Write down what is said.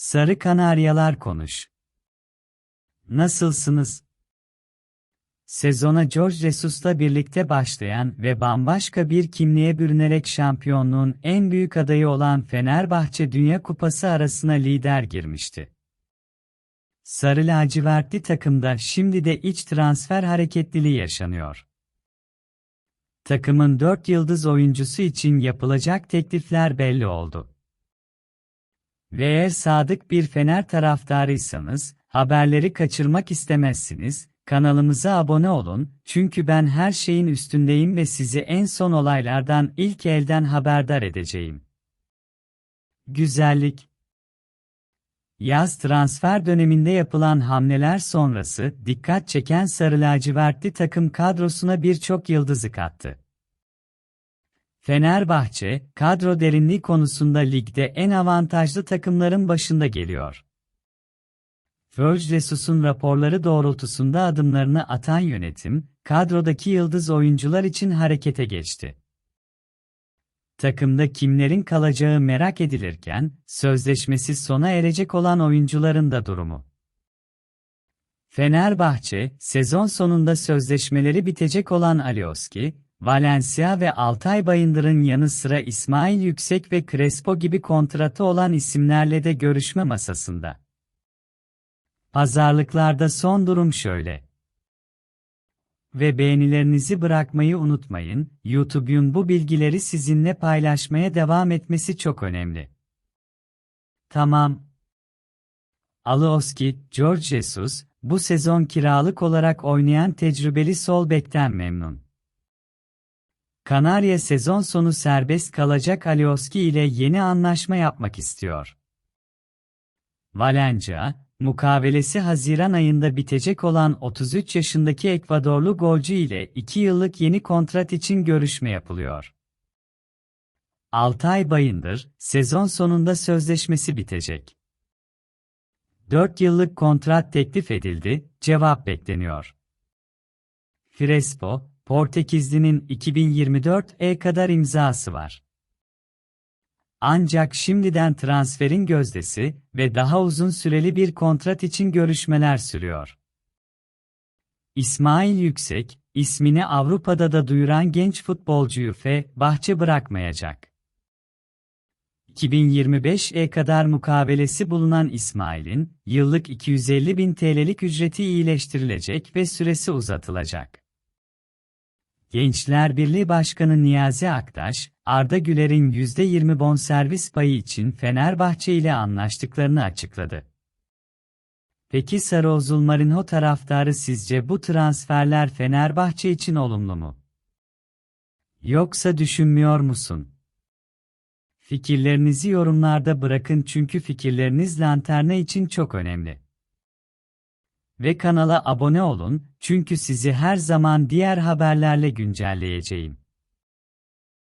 Sarı Kanaryalar konuş. Nasılsınız? Sezona George Jesus'la birlikte başlayan ve bambaşka bir kimliğe bürünerek şampiyonluğun en büyük adayı olan Fenerbahçe Dünya Kupası arasına lider girmişti. Sarı lacivertli takımda şimdi de iç transfer hareketliliği yaşanıyor. Takımın 4 yıldız oyuncusu için yapılacak teklifler belli oldu. Ve eğer sadık bir Fener taraftarıysanız, haberleri kaçırmak istemezsiniz, kanalımıza abone olun, çünkü ben her şeyin üstündeyim ve sizi en son olaylardan ilk elden haberdar edeceğim. Güzellik Yaz transfer döneminde yapılan hamleler sonrası dikkat çeken sarı lacivertli takım kadrosuna birçok yıldızı kattı. Fenerbahçe, kadro derinliği konusunda ligde en avantajlı takımların başında geliyor. Förj Jesus'un raporları doğrultusunda adımlarını atan yönetim, kadrodaki yıldız oyuncular için harekete geçti. Takımda kimlerin kalacağı merak edilirken, sözleşmesi sona erecek olan oyuncuların da durumu. Fenerbahçe, sezon sonunda sözleşmeleri bitecek olan Alioski, Valencia ve Altay Bayındır'ın yanı sıra İsmail Yüksek ve Crespo gibi kontratı olan isimlerle de görüşme masasında. Pazarlıklarda son durum şöyle. Ve beğenilerinizi bırakmayı unutmayın, YouTube'un bu bilgileri sizinle paylaşmaya devam etmesi çok önemli. Tamam. Alioski, George Jesus, bu sezon kiralık olarak oynayan tecrübeli sol bekten memnun. Kanarya sezon sonu serbest kalacak Alioski ile yeni anlaşma yapmak istiyor. Valencia, mukavelesi Haziran ayında bitecek olan 33 yaşındaki Ekvadorlu golcü ile 2 yıllık yeni kontrat için görüşme yapılıyor. Altay Bayındır, sezon sonunda sözleşmesi bitecek. 4 yıllık kontrat teklif edildi, cevap bekleniyor. Crespo, Portekizli'nin 2024'e kadar imzası var. Ancak şimdiden transferin gözdesi ve daha uzun süreli bir kontrat için görüşmeler sürüyor. İsmail Yüksek, ismini Avrupa'da da duyuran genç futbolcuyu F. Bahçe bırakmayacak. 2025'e kadar mukavelesi bulunan İsmail'in, yıllık 250 bin TL'lik ücreti iyileştirilecek ve süresi uzatılacak. Gençler Birliği Başkanı Niyazi Aktaş, Arda Güler'in %20 bonservis payı için Fenerbahçe ile anlaştıklarını açıkladı. Peki Sarıozul Marinho taraftarı sizce bu transferler Fenerbahçe için olumlu mu? Yoksa düşünmüyor musun? Fikirlerinizi yorumlarda bırakın çünkü fikirleriniz lanterna için çok önemli. Ve kanala abone olun çünkü sizi her zaman diğer haberlerle güncelleyeceğim.